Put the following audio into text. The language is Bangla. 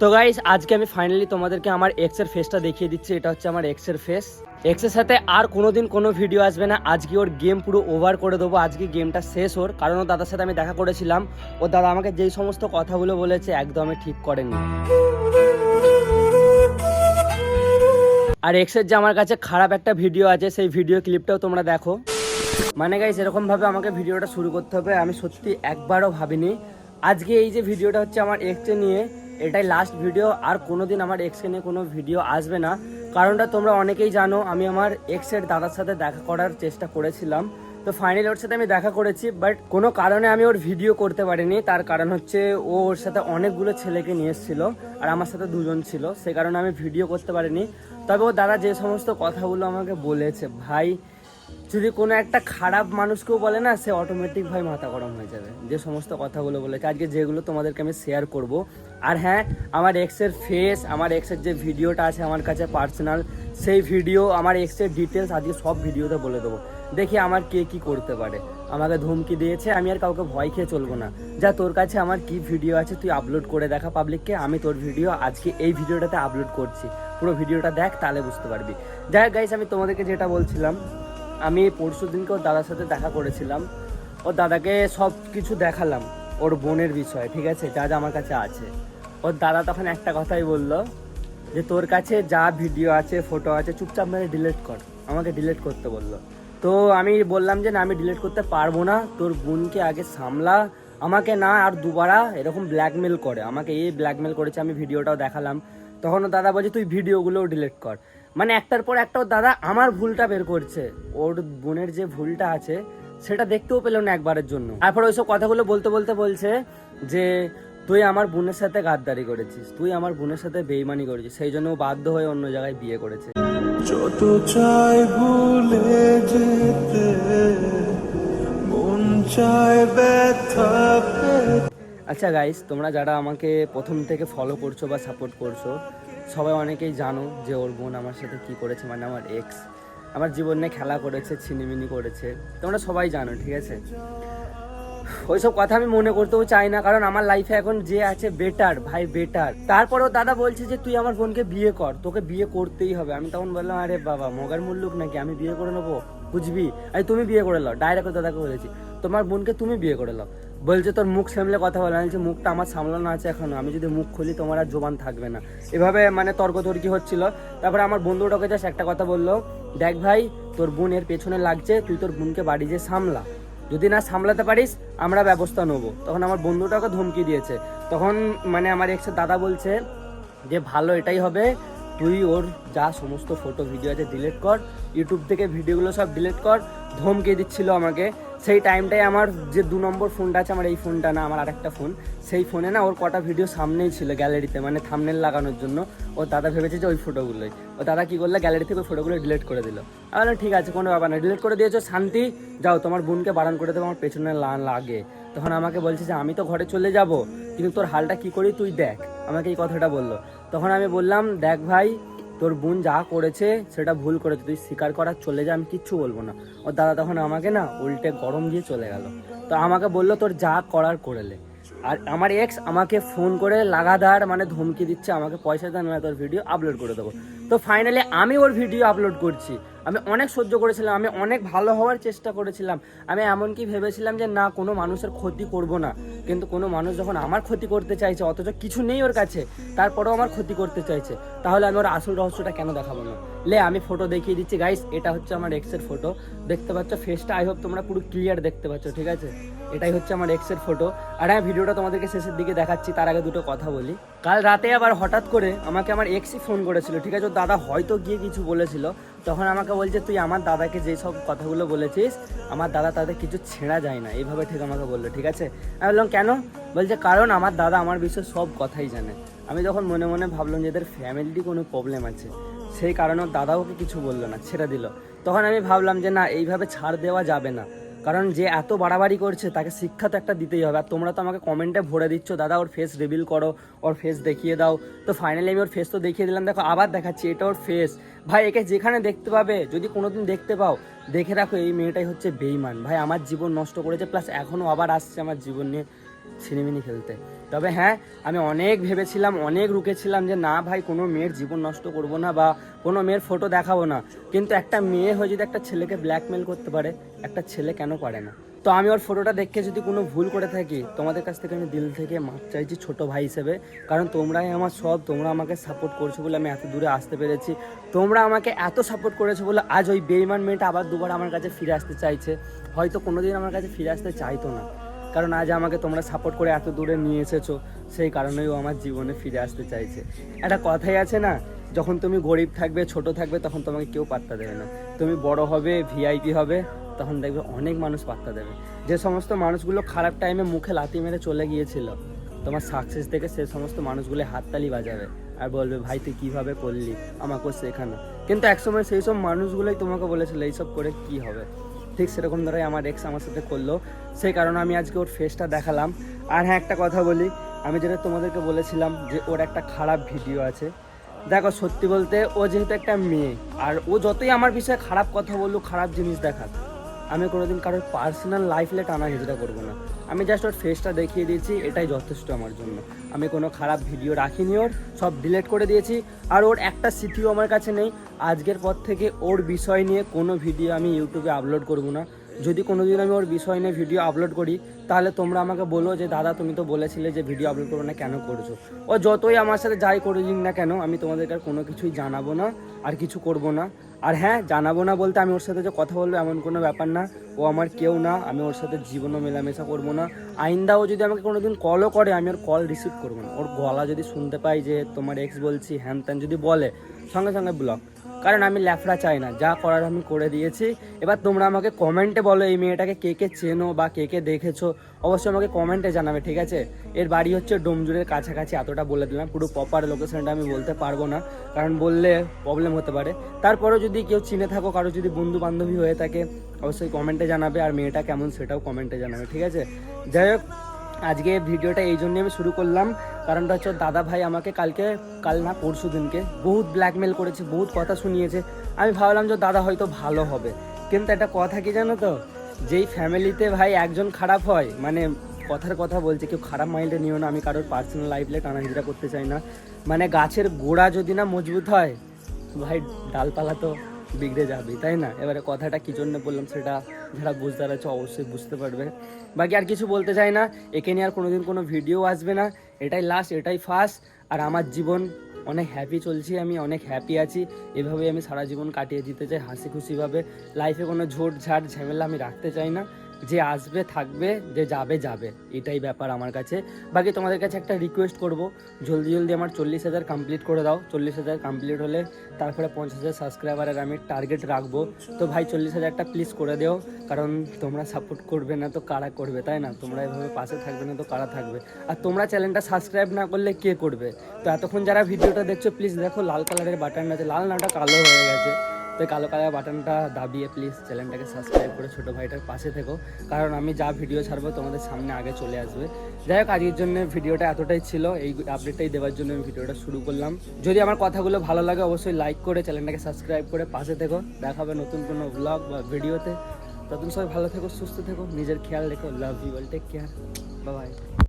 তো গাইস আজকে আমি ফাইনালি তোমাদেরকে আমার এক্সের ফেসটা দেখিয়ে দিচ্ছি। এটা হচ্ছে আমার এক্সের ফেস এক্সের সাথে আর কোনোদিন কোনো ভিডিও আসবে না। আজকে ওর গেম পুরো ওভার করে দেবো। আজকে গেমটা শেষ ওর। কারণ ওর দাদার সাথে আমি দেখা করেছিলাম। ও দাদা আমাকে যেই সমস্ত কথাগুলো বলেছে, একদমই ঠিক করেনি। আর এক্সের যে আমার কাছে খারাপ একটা ভিডিও আছে, সেই ভিডিও ক্লিপটাও তোমরা দেখো। মানে গাইস এরকম ভাবে আমাকে ভিডিওটা শুরু করতে হবে। আমি সত্যি একবারও ভাবিনি। আজকে এই যে ভিডিওটা হচ্ছে আমার এক্সকে নিয়ে এটাই লাস্ট ভিডিও আর কোনোদিন আমার এক্সকে নিয়ে কোনো ভিডিও আসবে না। কারণটা তোমরা অনেকেই জানো, আমি আমার এক্সের দাদার সাথে দেখা করার চেষ্টা করেছিলাম। তো ফাইনালি ওর সাথে আমি দেখা করেছি বাট কোনো কারণে আমি ওর ভিডিও করতে পারিনি। তার কারণ হচ্ছে ও ওর সাথে অনেকগুলো ছেলেকে নিয়ে এসেছিল, আর আমার সাথে দুজন ছিল। সে কারণে আমি ভিডিও করতে পারিনি। তবে ও দাদা যে সমস্ত কথাগুলো আমাকে বলেছে, ভাই যদি কোনো একটা খারাপ মানুষকেও বলে না, সে অটোমেটিক ভাই মাথা গরম হয়ে যাবে। যে সমস্ত কথাগুলো বলেছে। আজকে যেগুলো তোমাদেরকে আমি শেয়ার করব। আর হ্যাঁ আমার এক্সের ফেস আমার এক্সের যে ভিডিওটা আছে আমার কাছে পার্সোনাল সেই ভিডিও আমার এক্সের ডিটেলস আজকে সব ভিডিওতে বলে দেবো। দেখি আমার কে কি করতে পারে। আমাকে ধমকি দিয়েছে, আমি আর কাউকে ভয় খেয়ে চলবো না। যা তোর কাছে আমার কি ভিডিও আছে, তুই আপলোড করে দেখা পাবলিককে আমি তোর ভিডিও আজকে এই ভিডিওটাতে আপলোড করছি। পুরো ভিডিওটা দেখ, তাহলে বুঝতে পারবি। যাই গাইস আমি তোমাদেরকে যেটা বলছিলাম আমি পরশু দিনকে ওর দাদার সাথে দেখা করেছিলাম। ওর দাদাকে সব কিছু দেখালাম, ওর বোনের বিষয়ে, ঠিক আছে? যা যা আমার কাছে আছে। ওর দাদা তখন একটা কথাই বলল যে, তোর কাছে যা ভিডিও আছে, ফটো আছে, চুপচাপ মেরে ডিলিট কর। আমাকে ডিলিট করতে বলল। তো আমি বললাম যে, না, আমি ডিলিট করতে পারব না। তোর বোনকে আগে সামলা। আমাকে না, আর দুবারা এরকম ব্ল্যাকমেল করে। আমাকে এই ব্ল্যাকমেল করেছে, আমি ভিডিওটাও দেখালাম। তখন দাদা বলছে, তুই ভিডিওগুলোও ডিলিট কর। মানে একটার পর একটা ওর দাদা আমার ভুলটা বের করছে। ওর বোনের যে ভুলটা আছে সেটা দেখতেও পেল না একবারের জন্য। তারপর ওইসব কথাগুলো বলতে বলতে বলছে যে তুই আমার বোনের সাথে গাদ্দারি করেছিস। তুই আমার বোনের সাথে বেইমানি করেছিস। সেই জন্য বাধ্য হয়ে অন্য জায়গায় বিয়ে করেছে। যত চাই ভুলে যেতে মন চায় ব্যথা আচ্ছা গাইস তোমরা যারা আমাকে প্রথম থেকে ফলো করছ বা সাপোর্ট করছ সবাই অনেকেই জানো যে ওর বোন আমার সাথে কি করেছে মানে আমার এক্স আমার জীবনে খেলা করেছে, ছিনিমিনি করেছে। তোমরা সবাই জানো, ঠিক আছে? ওইসব কথা আমি মনে করতেও চাই না, কারণ আমার লাইফে এখন যে আছে বেটার ভাই বেটার তারপরেও দাদা বলছে যে তুই আমার বোনকে বিয়ে কর, তোকে বিয়ে করতেই হবে। আমি তখন বললাম, আরে বাবা, মগার মুল্লুক নাকি? আমি বিয়ে করে নেব? বুঝবি? আরে তুমি বিয়ে করে নাও ডাইরেক্ট দাদাকে বলেছি, তোমার বোনকে তুমি বিয়ে করে নাও বলছে, তোর মুখ সামলে কথা বলে। আমি মুখটা আমার সামলানো আছে এখনও। আমি যদি মুখ খুলি, তোমার আর জোবান থাকবে না। এভাবে মানে তর্কতর্কি হচ্ছিল। তারপরে আমার বন্ধুটাকে জাস্ট একটা কথা বলল, দেখ ভাই, তোর বোন এর পেছনে লাগছে, তুই তোর বোনকে বাড়ি যে সামলা। যদি না সামলাতে পারিস, আমরা ব্যবস্থা নেব। তখন আমার বন্ধুটাকে ধমকি দিয়েছে। তখন মানে আমার এক্সের দাদা বলছে যে, ভালো, এটাই হবে। তুই ওর যা সমস্ত ফটো ভিডিও আছে ডিলিট কর। ইউটিউব থেকে ভিডিওগুলো সব ডিলিট কর। ধমকে দিচ্ছিল আমাকে। সেই টাইমটাই আমার যে দু নম্বর ফোনটা আছে, আমার এই ফোনটা না, আমার আরেকটা ফোন। সেই ফোনে না ওর কটা ভিডিও সামনেই ছিল গ্যালারিতে মানে থামনেল লাগানোর জন্য। ও দাদা ভেবেছে যে ওই ফটোগুলোই ও দাদা কী করল গ্যালারি থেকে ওই ফটোগুলো ডিলিট করে দিল। আমি ঠিক আছে, কোনো ব্যাপার না ডিলিট করে দিয়েছ, শান্তি। যাও, তোমার বোনকে বারণ করে দেবো, আমার পেছনে লাগে। তখন আমাকে বলছে যে, আমি তো ঘরে চলে যাব, কিন্তু তোর হালটা কি করি তুই দেখ। আমাকে এই কথাটা বলল। তখন আমি বললাম, দেখ ভাই তোর বোন যা করেছে সেটা ভুল করেছে, তুই স্বীকার করার চলে যা, আমি কিচ্ছু বলব না। ওর দাদা তখন আমাকে না উল্টে গরম দিয়ে চলে গেল। তো আমাকে বলল তোর যা করার করেলে আর আমার এক্স আমাকে ফোন করে লাগাতার মানে ধমকি দিচ্ছে, আমাকে পয়সা দেন না তোর ভিডিও আপলোড করে দেবো। তো ফাইনালি আমি ওর ভিডিও আপলোড করছি। আমি অনেক সহ্য করেছিলাম, আমি অনেক ভালো হওয়ার চেষ্টা করেছিলাম। আমি এমনকি ভেবেছিলাম যে, না, কোনো মানুষের ক্ষতি করব না। কিন্তু কোনো মানুষ যখন আমার ক্ষতি করতে চাইছে, অথচ কিছু নেই ওর কাছে, তারপরেও আমার ক্ষতি করতে চাইছে, তাহলে আমি ওর আসল রহস্যটা কেন দেখাবো না? লে, আমি ফটো দেখিয়ে দিচ্ছি। গাইস এটা হচ্ছে আমার এক্সের ফটো দেখতে পাচ্ছ ফেসটা আই হোপ তোমরা পুরো ক্লিয়ার দেখতে পাচ্ছ, ঠিক আছে? এটাই হচ্ছে আমার এক্সের ফটো আর হ্যাঁ ভিডিওটা তোমাদেরকে শেষের দিকে দেখাচ্ছি, তার আগে দুটো কথা বলি। কাল রাতে আবার হঠাৎ করে আমাকে আমার এক্সই ফোন করেছিল, ঠিক আছে? দাদা হয়তো গিয়ে কিছু বলেছিল। তখন আমাকে বলছে, তুই আমার দাদাকে যেই সব কথাগুলো বলেছিস, আমার দাদা তাদের কিছু ছেঁড়া যায় না। এইভাবে ঠিক আমাকে বলল, ঠিক আছে? আমি বললাম, কেন? বলছে, কারণ আমার দাদা আমার বিষয়ে সব কথাই জানে। আমি যখন মনে মনে ভাবলাম যে এদের ফ্যামিলিটি কোনো প্রবলেম আছে। সেই কারণে দাদা ওকে কিছু বলল না, ছেড়ে দিল। তখন আমি ভাবলাম যে না, এইভাবে ছাড় দেওয়া যাবে না। কারণ যে এত বাড়াবাড়ি করছে, তাকে শিক্ষা তো একটা দিতেই হবে। আর তোমরা তো আমাকে কমেন্টে ভরে দিচ্ছ, দাদা, ওর ফেস রিভিল করো, ওর ফেস দেখিয়ে দাও। তো ফাইনালি আমি ওর ফেস তো দেখিয়ে দিলাম। দেখো, আবার দেখাচ্ছি, এটা ওর ফেস ভাই, একে যেখানে দেখতে পাবে, যদি কোনোদিন দেখতে পাও, দেখে রাখো, এই মেয়েটাই হচ্ছে বেইমান ভাই, আমার জীবন নষ্ট করেছে প্লাস এখনও আবার আসছে আমার জীবন নিয়ে। ছিনিমিনি খেলতে। তবে হ্যাঁ আমি অনেক ভেবেছিলাম, অনেক রুকেছিলাম যে না ভাই, কোনো মেয়ের জীবন নষ্ট করব না বা কোনো মেয়ের ফটো দেখাবো না। কিন্তু একটা মেয়ে হয়ে যদি একটা ছেলেকে ব্ল্যাকমেল করতে পারে, একটা ছেলে কেন পারে না? তো আমি ওর ফটোটা দেখে যদি কোনো ভুল করে থাকি, তোমাদের কাছ থেকে আমি দিল থেকে মাপ চাইছি ছোট ভাই হিসেবে। কারণ তোমরাই আমার সব, তোমরা আমাকে সাপোর্ট করছ বলে আমি এত দূরে আসতে পেরেছি। তোমরা আমাকে এত সাপোর্ট করেছ বলে আজ ওই বেইমান মেয়েটা আবার দুবার আমার কাছে ফিরে আসতে চাইছে। হয়তো কোনোদিন আমার কাছে ফিরে আসতে চাইতো না। কারণ আজ আমাকে তোমরা সাপোর্ট করে এত দূরে নিয়ে এসেছ, সেই কারণেই ও আমার জীবনে ফিরে আসতে চাইছে। একটা কথাই আছে না, যখন তুমি গরিব থাকবে, ছোট থাকবে, তখন তোমাকে কেউ পাত্তা দেবে না। তুমি বড় হবে ভিআইপি হবে, তখন দেখবে অনেক মানুষ পাত্তা দেবে। যে সমস্ত মানুষগুলো খারাপ টাইমে মুখে লাথি মেরে চলে গিয়েছিল, তোমার সাকসেস দেখে সে সমস্ত মানুষগুলো হাততালি বাজাবে। আর বলবে, ভাই, তুই কীভাবে করলি? আমাকেও শেখানো কিন্তু একসময় সেই সব মানুষগুলোই তোমাকে বলেছিল, এইসব করে কি হবে? ঠিক সেরকম ধরে আমার এক্স আমার সাথে করল। সেই কারণে আমি আজকে ওর ফেসটা দেখালাম। আর হ্যাঁ একটা কথা বলি, আমি যেটা তোমাদেরকে বলেছিলাম যে ওর একটা খারাপ ভিডিও আছে। দেখো, সত্যি বলতে ও যেহেতু একটা মেয়ে, আর ও যতই আমার বিষয়ে খারাপ কথা বলুক, খারাপ জিনিস দেখাক আমি কোনোদিন কারোর পার্সোনাল লাইফে টানা হিজড়া করব না। আমি জাস্ট ওর ফেসটা দেখিয়ে দিয়েছি, এটাই যথেষ্ট আমার জন্য। আমি কোনো খারাপ ভিডিও রাখিনি ওর, সব ডিলিট করে দিয়েছি। আর ওর একটা স্মৃতিও আমার কাছে নেই। আজকের পর থেকে ওর বিষয় নিয়ে কোনো ভিডিও আমি ইউটিউবে আপলোড করব না। যদি কোনো দিন আমি ওর বিষয় নিয়ে ভিডিও আপলোড করি, তাহলে তোমরা আমাকে বলো যে, দাদা, তুমি তো বলেছিলে যে ভিডিও আপলোড করব না, কেন করছ? ও যতই আমার সাথে যাই করে না কেন, আমি তোমাদেরকে আর কোনো কিছুই জানাব না, আর কিছু করব না। আর হ্যাঁ জানাব না বলতে আমি ওর সাথে যে কথা বলব এমন কোনো ব্যাপার না। ও আমার কেউ না, আমি ওর সাথে জীবনও মেলামেশা করব না। আইন্দাও যদি আমাকে কোনো দিন কলও করে, আমি ওর কল রিসিভ করব না। ওর গলা যদি শুনতে পাই যে তোমার এক্স বলছি, হ্যান ত্যান যদি বলে সঙ্গে সঙ্গে ব্লক কারণ আমি ল্যাফড়া চাই না, যা করার আমি করে দিয়েছি। এবার তোমরা আমাকে কমেন্টে বলো এই মেয়েটাকে কে কে চেনো বা কে কে দেখেছ। অবশ্যই আমাকে কমেন্টে জানাবে, ঠিক আছে? এর বাড়ি হচ্ছে ডোমজুরের কাছাকাছি, এতটা বলে দিলাম। পুরো প্রপার লোকেশনটা আমি বলতে পারব না, কারণ বললে প্রবলেম হতে পারে। তারপরেও যদি কেউ চিনে থাকো, কারও যদি বন্ধু বান্ধবী হয়ে থাকে, অবশ্যই কমেন্টে জানাবে, আর মেয়েটা কেমন সেটাও কমেন্টে জানাবে, ঠিক আছে? যাই হোক আজকে ভিডিওটা এই জন্যই আমি শুরু করলাম। কারণটা হচ্ছে দাদা ভাই আমাকে কালকে, কাল না পরশু দিনকে বহুত ব্ল্যাকমেল করেছে, বহুত কথা শুনিয়েছে। আমি ভাবলাম যে দাদা হয়তো ভালো হবে। কিন্তু একটা কথা কি জানো তো? যেই ফ্যামিলিতে ভাই একজন খারাপ হয় মানে কথার কথা বলছে, কেউ খারাপ মাইন্ডে নিও না, আমি কারোর পার্সোনাল লাইফে টানা হিজড়া করতে চাই না। মানে গাছের গোড়া যদি না মজবুত হয়, ভাই ডালপালা তো বিগড়ে যাবে তাই না? এবারে কথাটা কি জন্য বললাম সেটা যারা বুঝতে পারছে অবশ্যই বুঝতে পারবে। বাকি আর কিছু বলতে চাই না, একে নিয়ে আর কোনোদিন কোনো ভিডিও আসবে না। এটাই লাস্ট এটাই ফার্স্ট আর আমার জীবন অনেক হ্যাপি চলছি, আমি অনেক হ্যাপি আছি। এভাবেই আমি সারা জীবন কাটিয়ে দিতে চাই হাসি খুশিভাবে লাইফে কোনো ঝোট ঝাট ঝামেলা আমি রাখতে চাই না। যে আসবে, থাকবে, যে যাবে যাবে। এটাই ব্যাপার আমার কাছে। বাকি তোমাদের কাছে একটা রিকোয়েস্ট করব। জলদি জলদি আমার চল্লিশ হাজার কমপ্লিট করে দাও। চল্লিশ হাজার কমপ্লিট হলে তারপরে পঞ্চাশ হাজার সাবস্ক্রাইবারের আমি টার্গেট রাখব। তো ভাই, চল্লিশ হাজারটা প্লিজ করে দিও। কারণ তোমরা সাপোর্ট করবে না তো কারা করবে, তাই না? তোমরা এভাবে পাশে থাকবে না তো কারা থাকবে? আর তোমরা চ্যানেলটা সাবস্ক্রাইব না করলে কে করবে? তো এতক্ষণ যারা ভিডিওটা দেখছ প্লিজ দেখো, লাল কালারের বাটন আছে। লাল নাটা কালো হয়ে গেছে। তো কালো কালার বাটনটা দাবিয়ে প্লিজ চ্যানেলটাকে সাবস্ক্রাইব করে ছোটো ভাইটার পাশে থেকো। কারণ আমি যা ভিডিও ছাড়বো তোমাদের সামনে আগে চলে আসবে। যাই হোক, আজকের জন্য ভিডিওটা এতটাই ছিল। এই আপডেটটাই দেওয়ার জন্য আমি ভিডিওটা শুরু করলাম। যদি আমার কথাগুলো ভালো লাগে, অবশ্যই লাইক করে চ্যানেলটাকে সাবস্ক্রাইব করে পাশে থেকো। দেখা হবে নতুন কোনো ব্লগ বা ভিডিওতে ততদিন সবাই ভালো থেকো, সুস্থ থেকো, নিজের খেয়াল রেখো। Love you take care bye